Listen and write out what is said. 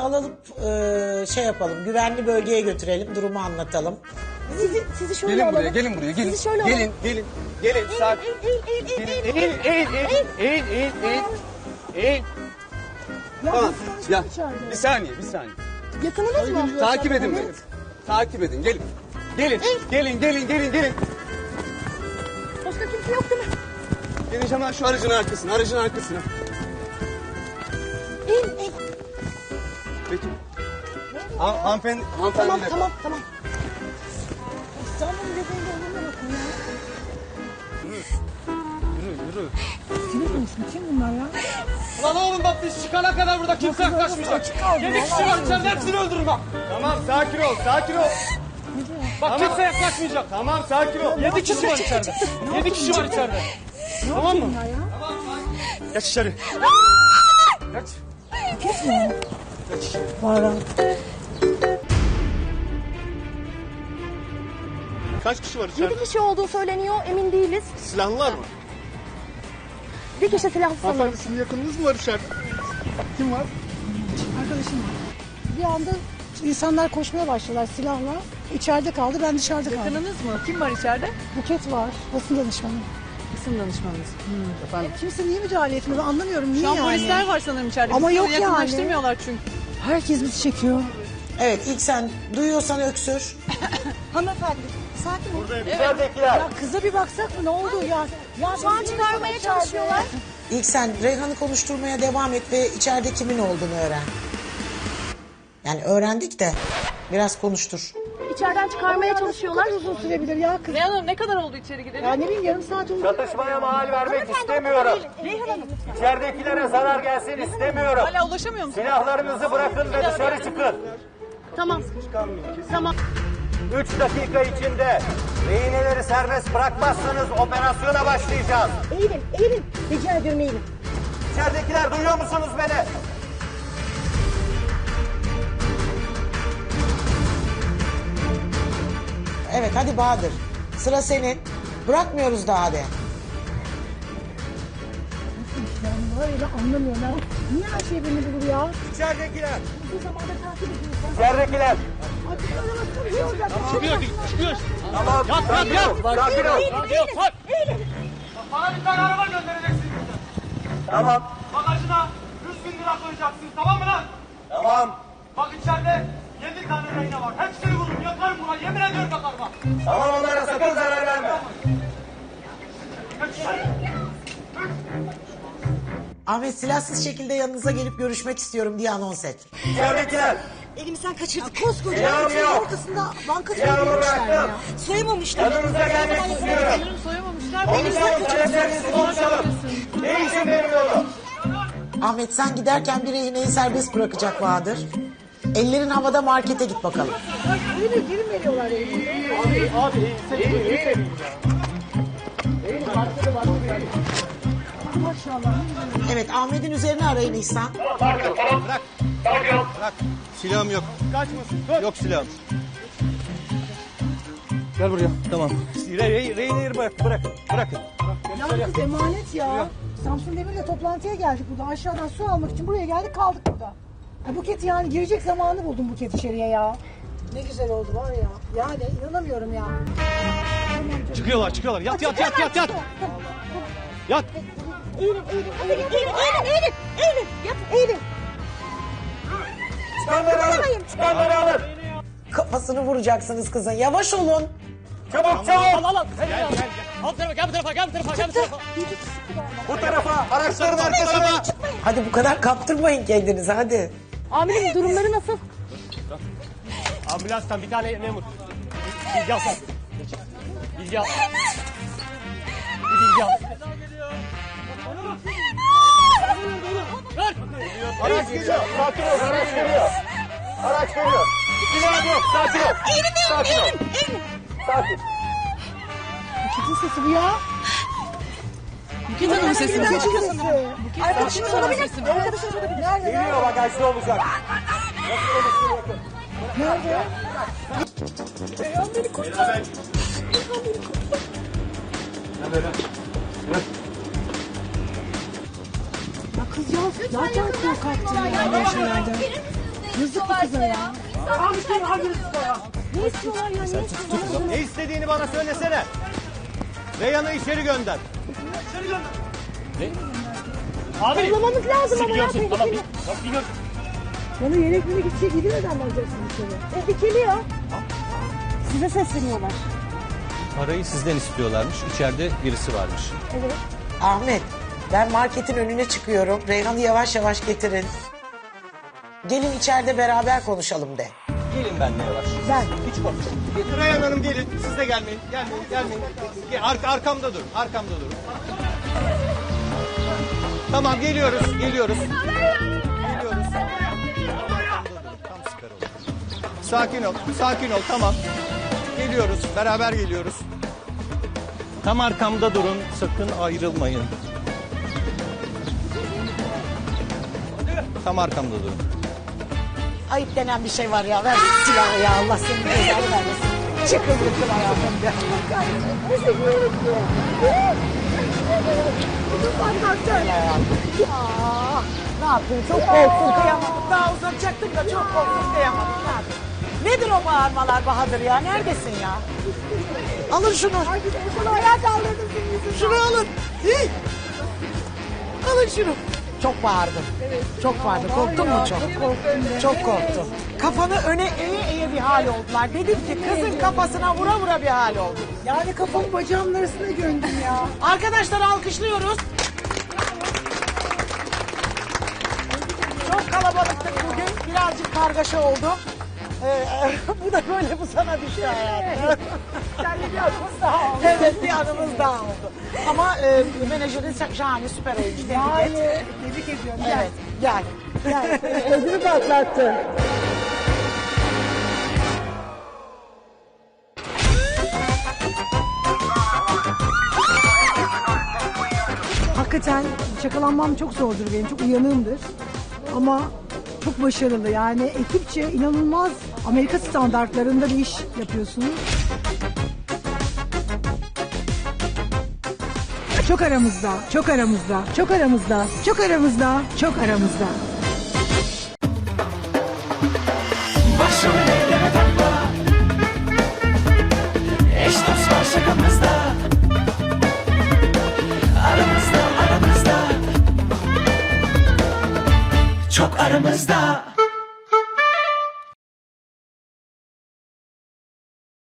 Alalım e, şey yapalım güvenli bölgeye götürelim durumu anlatalım. Sizi, sizi şöyle Gelin alalım. buraya, gelin buraya, gelin. Sizi şöyle Gelin, alalım. gelin, gelin. Sakin. Eğil, eğil, eğil, eğil, Eğil, eğil, eğil, eğil, eğil. Ya Tamam. biz Ya, konuştuk içeride. bir saniye, bir saniye. Yakınınız mı? Takip edin beni. Takip edin, gelin. Gelin, gelin, gelin, gelin, gelin. Başka kimse yok değil mi? Gelin hemen şu aracın arkasına, aracın arkasına. Eğil, eğil. Peki. Ha, hanımefendi, hanımefendi. Tamam, tamam, tamam. İstanbul'un göbeğinde olurlar bakın ya. Yürü, yürü. Kim konuşmuş? Kim bunlar ya? Lan oğlum bak biz çıkana kadar burada kimse yaklaşmayacak. Yedi kişi var içeride hepsini öldürün bak. Tamam, sakin ol, sakin ol. Bak kimse yaklaşmayacak. Tamam, sakin ol. Yedi kişi var içeride. Yedi kişi var içeride. Tamam mı? Ya ya. Geç içeri. Geç. Kes mi? Geç içeri. Var Kaç kişi var içeride? Yedi kişi olduğu söyleniyor, emin değiliz. Silahlılar mı? Bir kişi silahlı sanırım. Hanımefendi sizin yakınınız mı var içeride? Kim var? Arkadaşım var. Bir anda insanlar koşmaya başladılar silahla. İçeride kaldı, ben dışarıda kaldım. Yakınınız mı? Kim var içeride? Buket var, basın danışmanı. Kısım danışmanınız. Efendim. Kimse niye müdahale etmiyor? Ben anlamıyorum niye Şu an yani. polisler var sanırım içeride. Ama Bizi yok yani. yakınlaştırmıyorlar çünkü. Herkes bizi çekiyor. Evet ilk sen duyuyorsan öksür. Hanımefendi, sakin ol. Ya kıza bir baksak mı? Ne oldu ya? ya Şu an çıkarmaya çalışıyorlar. İlk sen Reyhan'ı konuşturmaya devam et ve içeride kimin olduğunu öğren. Yani öğrendik de biraz konuştur. İçeriden çıkarmaya çalışıyorlar. Kadar uzun sürebilir ya kız? Reyhan Hanım ne kadar oldu içeri gidelim? Ya ne bileyim yarım saat oldu. Çatışmaya mahal vermek istemiyorum. İçeridekilere zarar gelsin istemiyorum. Hala ulaşamıyor musun? Silahlarınızı bırakın ve dışarı çıkın. Tamam. Tamam. 3 dakika içinde rehineleri serbest bırakmazsanız operasyona başlayacağız. Eğilin, eğilin. Rica ediyorum eğilin. İçeridekiler duyuyor musunuz beni? Evet hadi Bahadır. Sıra senin. Bırakmıyoruz daha de. Yani var ya ben anlamıyorum ya. Niye her şey beni bulur ya? İçeridekiler. Bu zamanda takip ediyoruz. İçeridekiler. Artık araba sürüyor. Çıkıyor çıkıyor. Tamam. Sakin ol. Sakin ol. Yok bak. Bana bir tane araba göndereceksiniz. Tamam. Bagajına 100 bin lira koyacaksınız tamam mı lan? Tamam. Bak içeride 7 tane reyne var. Hepsini vururum yakarım buna yemin ediyorum yakarım bak. Tamam onlara sakın zarar verme. Ahmet silahsız şekilde yanınıza gelip görüşmek istiyorum diye anons et. İçeridekiler. Elimizden kaçırdık. Koskoca Silahım yok. ortasında banka Silahımı soymamışlar ya. bıraktım. Soymamışlar. Yanınıza gelmek istiyorum. Soyamamışlar. Konuşalım. Taleplerinizi konuşalım. Ne için vermiyorum? Ahmet sen giderken bir rehineyi serbest bırakacak Bahadır. Ellerin havada markete git bakalım. Öyle geri veriyorlar elini. Maşallah. Evet Ahmet'in üzerine arayın İhsan. Silahım yok. Kaçmasın. Yok silahım. Gel buraya. Tamam. Re, re, rehineleri bırak, bırakın. Bırakın. Ya kız emanet ya. Samsun Demir'le toplantıya geldik burada. Aşağıdan su almak için buraya geldik kaldık burada. Ya Buket yani girecek zamanı buldum Buket içeriye ya. Ne güzel oldu var ya. Yani inanamıyorum ya. Çıkıyorlar çıkıyorlar. Yat yat yat yat yat. Yat. Eğilin, eğilin, eğilin, eğilin, eğilin, eğilin, eğilin. Yat, eğilin. Çıkanları alın. Çıkanları alın. Kafasını vuracaksınız kızın. Yavaş olun. Çabuk çabuk. Al al al. Gel gel gel. Al tarafa gel bu tarafa gel bu tarafa gel bu tarafa. Bu tarafa. Araçların arkasına. Hadi bu kadar kaptırmayın kendinizi hadi. Amirim durumları nasıl? Ambulanstan bir tane memur. Bilgi al. Bilgi al. Bilgi al. Araç geliyor. Sakin ol. Araç geliyor. Araç geliyor. Silah yok. Sakin ol. Sakin ol. Sakin. Buket'in sesi bu ya. Buket Hanım sesi mi? Buket'in sesi. Arkadaşınız olabilir. Arkadaşınız olabilir. Nerede? Geliyor bagajda olacak. Nerede? Kız ya. Zaten korkaktı ya böyle şeylerden. Yazık bu kıza ya. Ne istiyorlar ya ne istiyorlar? Ne istediğini bana söylesene. Reyhan'ı içeri gönder. Abi. Anlamamız lazım ama ya. Tamam. tehlikeli. Bak biliyorum. Bana yelek mi gidecek gidemeden mi alacaksın içeri? Tehlikeli ya. Size sesleniyorlar. Parayı sizden istiyorlarmış. İçeride birisi varmış. Ahmet ben marketin önüne çıkıyorum. Reyhan'ı yavaş yavaş getirin. Gelin içeride beraber konuşalım de. Gelin benimle yavaş. Ben. Hiç korkmayın. Reyhan Hanım gelin. Siz de gelmeyin. Gelmeyin, gelmeyin. Gel, arka, arkamda durun. Arkamda durun. Tamam geliyoruz, geliyoruz. Geliyoruz. Tam süper oldu. Sakin ol, sakin ol. Tamam. Geliyoruz, beraber geliyoruz. Tam arkamda durun. Sakın ayrılmayın. Tam arkamda durun. Ayıp denen bir şey var ya. Ver silahı ya. Allah senin cezanı vermesin. Çıkın lütfen hayatımda. Ya, ne yapayım? Çok korktum kıyamadım. Daha uzatacaktım da çok korktum kıyamadım. Ne yapayım? Nedir o bağırmalar Bahadır ya? Neredesin ya? Alın şunu. Bunu ayağa kaldırdım senin yüzünden. Şunu alın. Hi. Alın şunu. Çok bağırdım. Çok bağırdım. Korktun mu çok? Çok korktum. Kafanı öne eğe eğe bir hal oldular. Dedim ki kızın kafasına vura vura bir hal oldu. Yani kafamı bacağımın arasına gömdüm ya. Arkadaşlar alkışlıyoruz. Çok kalabalıktık bugün. Birazcık kargaşa oldu. Ee, bu da böyle bu sana düştü hayatım. Seninle bir anımız daha oldu. evet bir anımız daha oldu. Ama e, menajerin şahane süper oyuncu. Tebrik Yani et. tebrik ediyorum. Gel. Evet gel. Ödümü patlattı. Hakikaten şakalanmam çok zordur benim. Çok uyanığımdır. Ama çok başarılı. Yani ekipçe inanılmaz Amerika standartlarında bir iş yapıyorsunuz. Çok aramızda, çok aramızda, çok aramızda, çok aramızda, çok aramızda. Başrol eyleme takla Aramızda aramızda Çok aramızda